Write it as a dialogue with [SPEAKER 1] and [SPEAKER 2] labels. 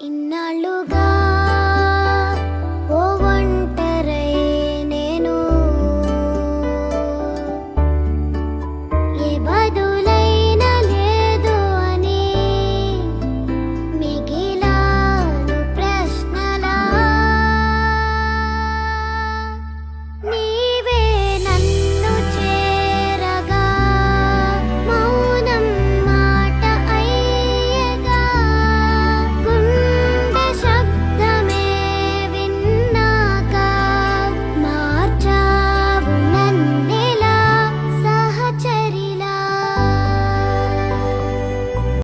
[SPEAKER 1] ఇన్నాళ్ళుగా